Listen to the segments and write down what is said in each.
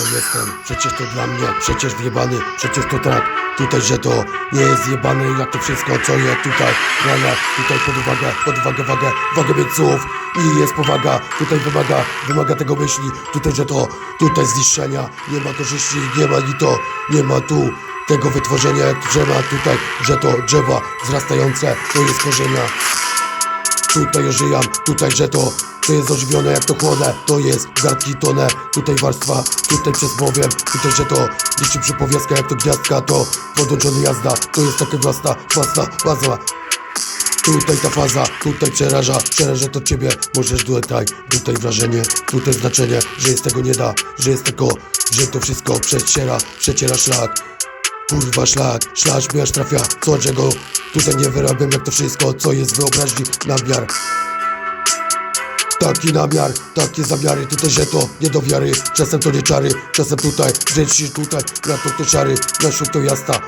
jestem, przecież to dla mnie, przecież wjebany, przecież to tak, tutaj, że to nie jest zjebane jak to wszystko, co jest tutaj, tutaj pod uwagę, pod uwagę, wagę, wagę mieć słów. I jest powaga, tutaj wymaga, wymaga tego myśli, tutaj, że to, tutaj zniszczenia, nie ma korzyści, nie ma ni to, nie ma tu tego wytworzenia jak drzewa, tutaj, że to drzewa wzrastające, to jest korzenia, Tutaj ożyjam, tutaj, że to To jest ożywione jak to chłonę To jest gadki tonę Tutaj warstwa, tutaj przez powiem Tutaj, że to niczym przypowiastka jak to gwiazdka To podłączony jazda To jest taka własna, własna, baza Tutaj ta faza, tutaj przeraża, przeraża to ciebie Możesz tutaj, tutaj wrażenie, tutaj znaczenie Że jest tego nie da, że jest tego Że to wszystko przeciera, przeciera szlak Kurwa szlak, szlak śmiesz trafia Co czego tutaj nie wyrabiam jak to wszystko Co jest wyobraźni namiar Taki namiar, takie zamiary. Tutaj, że to nie do wiary. Czasem to nie czary, czasem tutaj Rzeczy tutaj, na to te czary Na to jasna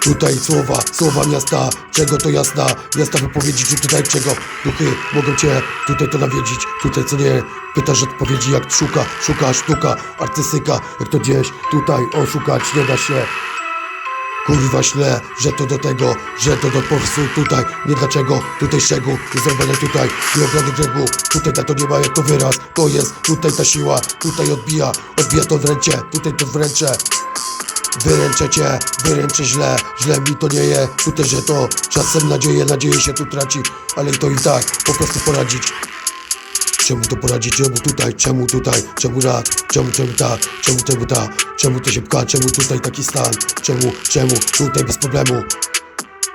Tutaj słowa, słowa miasta, czego to jasna, miasta wypowiedzi, czy tutaj czego? Duchy mogą cię tutaj to nawiedzić, tutaj co nie, pytasz odpowiedzi jak szuka, szuka sztuka, artystyka, jak to gdzieś tutaj oszukać nie da się. Kurwa śle, że to do tego, że to do powstu tutaj, nie dlaczego, tutaj szczegół, jest zrobione tutaj, nie obrady brzegu, tutaj na to nie ma jak to wyraz, to jest, tutaj ta siła, tutaj odbija, odbija to w ręce, tutaj to w ręce. Wyręczę cię, wyręczę źle, źle mi to nie je. Tutaj, że to czasem nadzieję, nadzieję się tu traci. Ale to i tak, po prostu poradzić Czemu to poradzić, czemu tutaj, czemu tutaj, czemu rad, czemu, czemu tak, czemu, czemu tak Czemu to się pcha, czemu tutaj taki stan, czemu, czemu, tutaj bez problemu.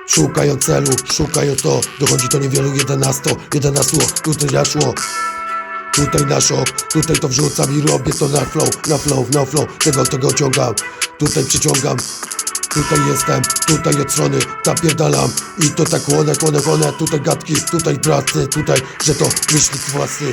Szukają celu, szukają to, dochodzi to niewielu, jedenasto, jedenastu, tutaj zaszło. Tutaj na tutaj to wrzucam i robię to na flow, na flow, na flow Tego, tego ciągam, tutaj przyciągam Tutaj jestem, tutaj od strony napierdalam I to tak chłonę, chłonę, chłonę. Tutaj gadki, tutaj pracy, tutaj Że to myśli własny